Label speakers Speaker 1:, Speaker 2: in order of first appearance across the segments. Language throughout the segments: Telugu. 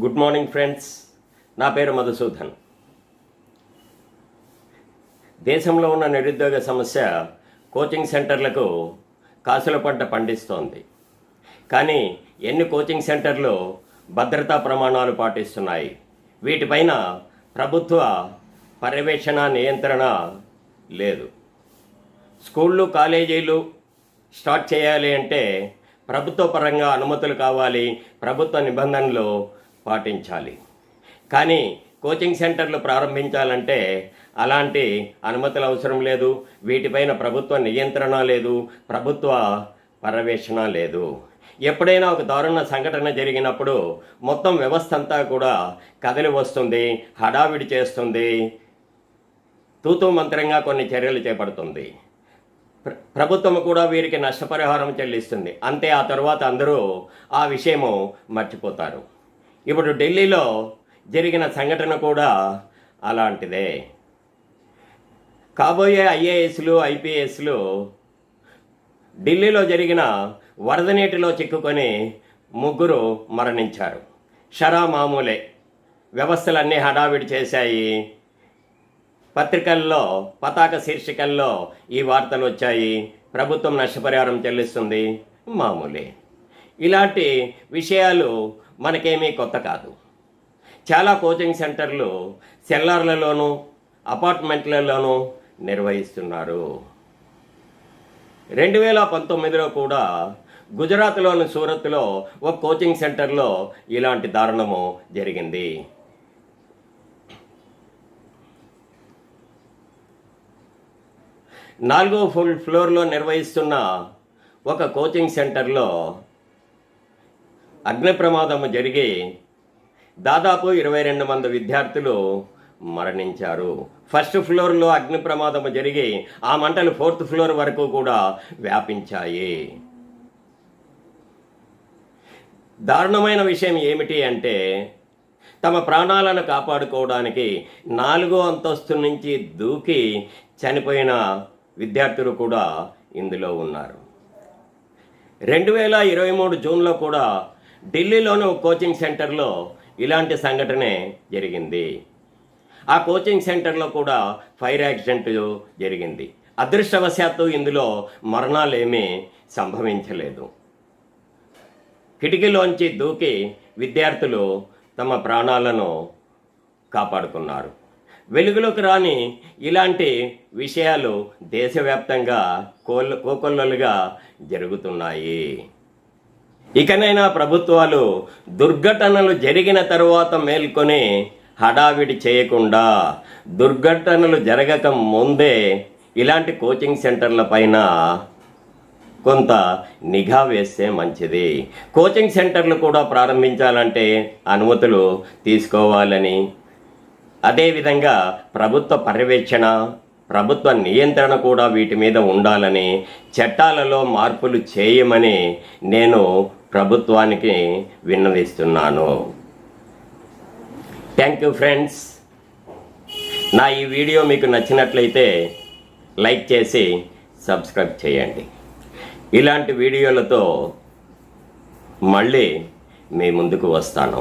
Speaker 1: Good morning friends. నా పేరు మధుసూదన్. దేశంలో ఉన్న నిరుద్యోగ సమస్య కోచింగ్ సెంటర్లకు కాసుల పంట పండిస్తోంది. కానీ ఎన్ని కోచింగ్ సెంటర్లు భద్రతా ప్రమాణాలు పాటిస్తున్నాయి? వీటిపైన ప్రభుత్వ పర్యవేక్షణ నియంత్రణ లేదు. స్కూళ్ళు కాలేజీలు స్టార్ట్ చేయాలి అంటే ప్రభుత్వ పరంగా అనుమతులు కావాలి. ప్రభుత్వ నిబంధనలు పాటించాలి. కానీ కోచింగ్ సెంటర్లు ప్రారంభించాలంటే అలాంటి అనుమతులు అవసరం లేదు. వీటిపైన ప్రభుత్వ నియంత్రణ లేదు. ప్రభుత్వ పర్యవేక్షణ లేదు. ఎప్పుడైనా ఒక దారుణ సంఘటన జరిగినప్పుడు మొత్తం వ్యవస్థ అంతా కూడా కదిలి వస్తుంది హడావిడి చేస్తుంది. తూతూ మంత్రంగా కొన్ని చర్యలు చేపడుతుంది. ప్ర- ప్రభుత్వం కూడా వీరికి నష్టపరిహారం చెల్లిస్తుంది. అంతే ఆ తర్వాత అందరూ ఆ విషయము మర్చిపోతారు. ఇప్పుడు ఢిల్లీలో జరిగిన సంఘటన కూడా అలాంటిదే. కాబోయే ఐఏఎస్లు ఐపీఎస్లు ఢిల్లీలో జరిగిన వరద నీటిలో చిక్కుకొని ముగ్గురు మరణించారు. షరా మామూలే. వ్యవస్థలన్నీ హడావిడి చేశాయి. పత్రికల్లో పతాక శీర్షికల్లో ఈ వార్తలు వచ్చాయి. ప్రభుత్వం నష్టపరిహారం చెల్లిస్తుంది. మామూలే. ఇలాంటి విషయాలు మనకేమీ కొత్త కాదు. చాలా కోచింగ్ సెంటర్లు సెల్లార్లలోనూ అపార్ట్మెంట్లలోనూ నిర్వహిస్తున్నారు. రెండు వేల పంతొమ్మిదిలో కూడా గుజరాత్లోని సూరత్లో ఒక కోచింగ్ సెంటర్లో ఇలాంటి దారుణము జరిగింది. నాలుగో ఫుల్ ఫ్లోర్లో నిర్వహిస్తున్న ఒక కోచింగ్ సెంటర్లో అగ్ని ప్రమాదం జరిగి దాదాపు ఇరవై రెండు మంది విద్యార్థులు మరణించారు. ఫస్ట్ ఫ్లోర్లో అగ్ని ప్రమాదం జరిగి ఆ మంటలు ఫోర్త్ ఫ్లోర్ వరకు కూడా వ్యాపించాయి. దారుణమైన విషయం ఏమిటి అంటే తమ ప్రాణాలను కాపాడుకోవడానికి నాలుగో అంతస్తు నుంచి దూకి చనిపోయిన విద్యార్థులు కూడా ఇందులో ఉన్నారు. రెండు వేల ఇరవై మూడు జూన్లో కూడా ఢిల్లీలోని ఒక కోచింగ్ సెంటర్లో ఇలాంటి సంఘటనే జరిగింది. ఆ కోచింగ్ సెంటర్లో కూడా ఫైర్ యాక్సిడెంట్ జరిగింది. అదృష్టవశాత్తు ఇందులో మరణాలేమీ సంభవించలేదు. కిటికీలోంచి దూకి విద్యార్థులు తమ ప్రాణాలను కాపాడుకున్నారు. వెలుగులోకి రాని ఇలాంటి విషయాలు దేశవ్యాప్తంగా కోల్ కోకొల్లలుగా జరుగుతున్నాయి. ఇకనైనా ప్రభుత్వాలు దుర్ఘటనలు జరిగిన తరువాత మేల్కొని హడావిడి చేయకుండా దుర్ఘటనలు జరగక ముందే ఇలాంటి కోచింగ్ సెంటర్ల పైన కొంత నిఘా వేస్తే మంచిది. కోచింగ్ సెంటర్లు కూడా ప్రారంభించాలంటే అనుమతులు తీసుకోవాలని. అదేవిధంగా ప్రభుత్వ పర్యవేక్షణ ప్రభుత్వ నియంత్రణ కూడా వీటి మీద ఉండాలని చట్టాలలో మార్పులు చేయమని నేను ప్రభుత్వానికి విన్నవిస్తున్నాను. థ్యాంక్ యూ ఫ్రెండ్స్ నా ఈ వీడియో మీకు నచ్చినట్లయితే లైక్ చేసి సబ్స్క్రైబ్ చేయండి. ఇలాంటి వీడియోలతో మళ్ళీ మీ ముందుకు వస్తాను.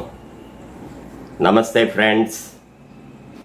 Speaker 1: నమస్తే ఫ్రెండ్స్